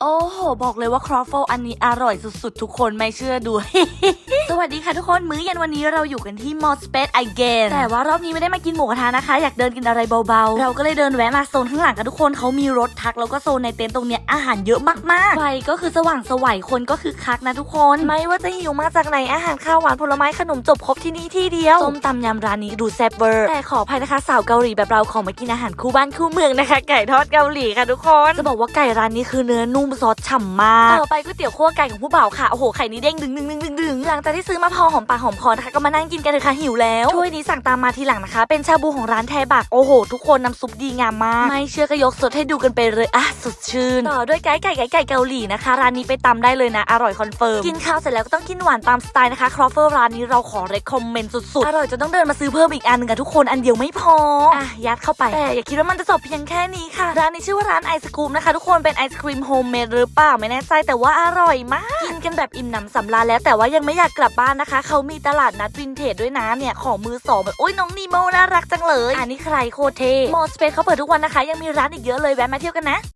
โอ้โห บอกเลยว่าครอฟเฟิลอันนี้อร่อยสุดๆ ทุกคนไม่เชื่อดู วัสดีค่ะทุกคน มื้อเย็นวันนี้เราอยู่กันที่มอสเปซไอเกนแต่ว่ารอบนี้ไม่ได้มากินหมูกระทะนะคะ อยากเดินกินอะไรเบาๆ เราก็เลยเดินแวะมาโซนข้างหลังกันทุกคนเขามีรถทักแล้วก็โซนในเต็นท์ตรงเนี้ยอาหารเยอะมากๆไฟก็คือสว่างสวัยคนก็คือคักนะทุกคน ไม่ว่าจะหิวมาจากไหนอาหารข้าวหวานผลไม้ขนมจบครบที่นี่ที่เดียวส้มตำยำร้านนี้ดูแซ่บเวอร์แต่ขออภัยนะคะสาวเกาหลีแบบเราขอมากินอาหารคู่บ้านคู่เมืองนะคะ ไก่ทอดเกาหลีค่ะทุกคนจะบอกว่าไก่ร้านนี้คือเนื้อนุ่มซอสฉ่ำมากต่อไปก๋วยเตี๋ยวคั่วไก่ของผู้บ่าวค่ะโอ้โหไข่นี้เด้งดึงดึงดึงดึงดึงหลังจากที่ซื้อมาพอหอมปากหอมคอนะคะก็มานั่งกินกันเลยค่ะหิวแล้วถ้วยนี้สั่งตามมาทีหลังนะคะ เป็นชาบูของร้านแทบักโอ้โห ทุกคนน้ำซุปดีงามมาก ไม่เชื่อก็ยกสดให้ดูกันไปเลยอะสดชื่น ต่อด้วยไก่ไก่ไก่ไก่เกาหลีนะคะ ร้านนี้ไปตำได้เลยนะ อร่อยคอนเฟิร์ม กินข้าวเสร็จแล้วก็ต้องกินหวานตามสไตล์นะคะครอฟเฟิลร้านนี้เราขอเรคคอมเมนต์สุดๆ อร่อยจนต้องเดินมาซื้อเพิ่มอีกอันหนึงค่ะทุกคนอันเดียวไม่พออะยัดเข้าไปแต่อย่าคิดว่ามันจะจบเพียงแค่นี้ค่ะ ร้านนี้ชื่อว่าร้านไอศครีมนะคะทุกคนเป็นไอศครีมโฮมเมดหรือเปล่าไม่แน่ใจแต่ว่าอร่อยมากกินกันแบบอิ่มหนำสำราญแล้วแต่ว่ายังไม่อยากกลับบ้านนะคะ เขามีตลาดนัดวินเทจด้วยนะเนี่ย ของมือสองแบบโอ้ยน้องนีโมน่ารักจังเลย อันนี้ใครโคเทมอสเปซเขาเปิดทุกวันนะคะ ยังมีร้านอีกเยอะเลยแวะมาเที่ยวกันนะ